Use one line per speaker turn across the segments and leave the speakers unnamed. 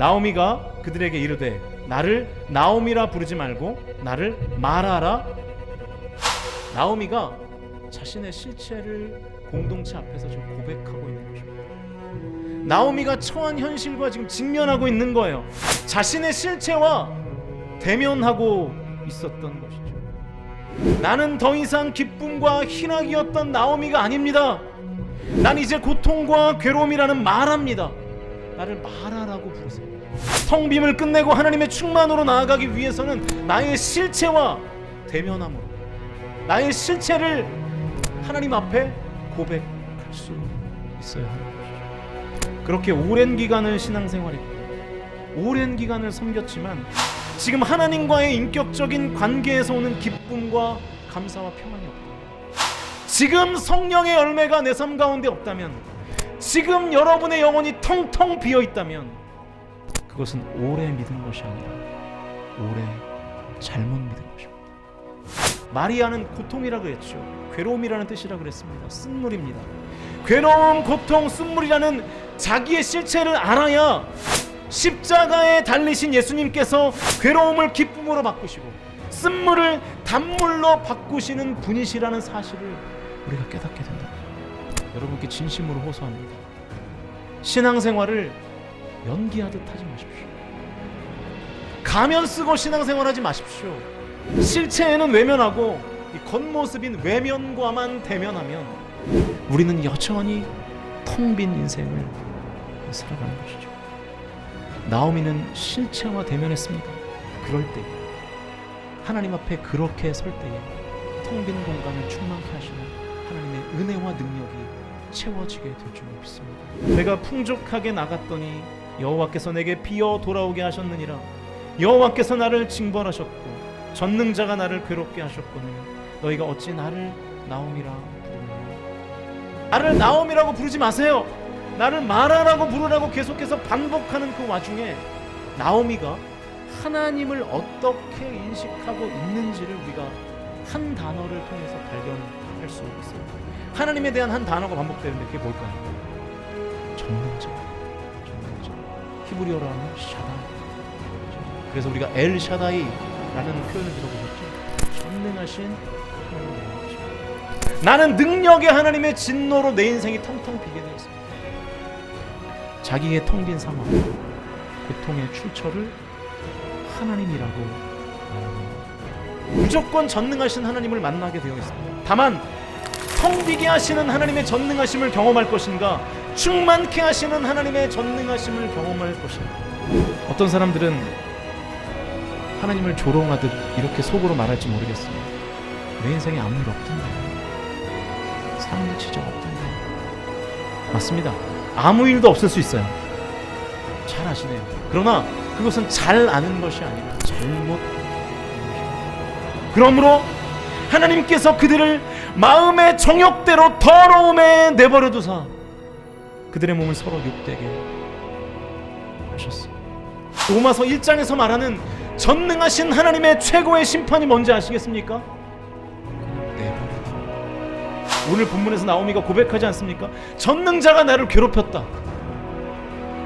나오미가 그들에게 이르되 나를 나오미라 부르지 말고 나를 마라라 나오미가 자신의 실체를 공동체 앞에서 지금 고백하고 있는 것입니다. 나오미가 처한 현실과 지금 직면하고 있는 거예요. 자신의 실체와 대면하고 있었던 것이죠. 나는 더 이상 기쁨과 희락이었던 나오미가 아닙니다. 난 이제 고통과 괴로움이라는 말합니다. 나를 마라라고 부르세요. 성빔을 끝내고 하나님의 충만으로 나아가기 위해서는 나의 실체와 대면함으로 나의 실체를 하나님 앞에 고백할 수 있어야 하는 것이죠. 그렇게 오랜 기간을 신앙생활했고 오랜 기간을 섬겼지만 지금 하나님과의 인격적인 관계에서 오는 기쁨과 감사와 평안이 없다. 지금 성령의 열매가 내 삶 가운데 없다면 지금 여러분의 영혼이 텅텅 비어 있다면 그것은 오래 믿은 것이 아니라 오래 잘못 믿은 것입니다. 마리아는 고통이라 그랬죠. 괴로움이라는 뜻이라 그랬습니다. 쓴물입니다. 괴로움, 고통, 쓴물이라는 자기의 실체를 알아야 십자가에 달리신 예수님께서 괴로움을 기쁨으로 바꾸시고 쓴물을 단물로 바꾸시는 분이시라는 사실을 우리가 깨닫게 된다. 여러분께 진심으로 호소합니다. 신앙생활을 연기하듯 하지 마십시오. 가면 쓰고 신앙생활 하지 마십시오. 실체에는 외면하고 이 겉모습인 외면과만 대면하면 우리는 여전히 텅 빈 인생을 살아가는 것이죠. 나오미는 실체와 대면했습니다. 그럴 때 하나님 앞에 그렇게 설 때에 텅 빈 공간을 충만케 하시는 하나님의 은혜와 능력이 채워지게 될 줄 믿습니다. 내가 풍족하게 나갔더니 여호와께서 내게 비어 돌아오게 하셨느니라. 여호와께서 나를 징벌하셨고 전능자가 나를 괴롭게 하셨거늘 너희가 어찌 나를 나옴이라 부르느냐. 나를 나옴이라고 부르지 마세요. 나를 마라라고 부르라고 계속해서 반복하는 그 와중에 나오미가 하나님을 어떻게 인식하고 있는지를 우리가 한 단어를 통해서 발견 할수 있습니다. 하나님에 대한 한 단어가 반복되는데 그게 뭘까요? 전능자, 전능자. 히브리어로 하면 샤다이. 그래서 우리가 엘 샤다이라는 표현을 들어보셨죠? 전능하신 것입니다. 나는 능력의 하나님의 진노로 내 인생이 텅텅 비게 되었습니다. 자기의 텅 빈 상황, 고통의 출처를 하나님이라고. 무조건 전능하신 하나님을 만나게 되어 있습니다. 다만 텅 비게 하시는 하나님의 전능하심을 경험할 것인가, 충만케 하시는 하나님의 전능하심을 경험할 것인가. 어떤 사람들은 하나님을 조롱하듯 이렇게 속으로 말할지 모르겠어요. 내 인생에 아무 일 없던데, 사는 지적 없던데. 맞습니다. 아무 일도 없을 수 있어요. 잘 아시네요. 그러나 그것은 잘 아는 것이 아니라 잘못. 그러므로 하나님께서 그들을 마음의 정욕대로 더러움에 내버려 두사 그들의 몸을 서로 욕되게 하셨어요. 로마서 1장에서 말하는 전능하신 하나님의 최고의 심판이 뭔지 아시겠습니까? 두 오늘 본문에서 나오미가 고백하지 않습니까? 전능자가 나를 괴롭혔다.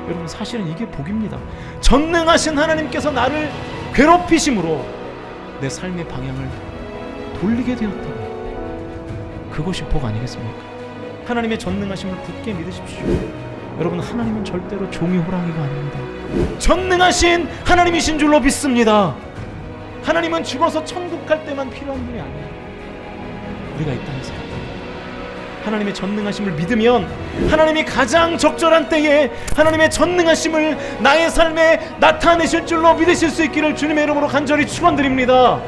여러분 사실은 이게 복입니다. 전능하신 하나님께서 나를 괴롭히심으로 내 삶의 방향을 돌리게 되었다. 그것이 복 아니겠습니까? 하나님의 전능하심을 굳게 믿으십시오. 여러분 하나님은 절대로 종이 호랑이가 아닙니다. 전능하신 하나님이신 줄로 믿습니다. 하나님은 죽어서 천국 갈 때만 필요한 분이 아니에요. 우리가 이 땅에 살 때. 하나님의 전능하심을 믿으면 하나님이 가장 적절한 때에 하나님의 전능하심을 나의 삶에 나타내실 줄로 믿으실 수 있기를 주님의 이름으로 간절히 축원드립니다.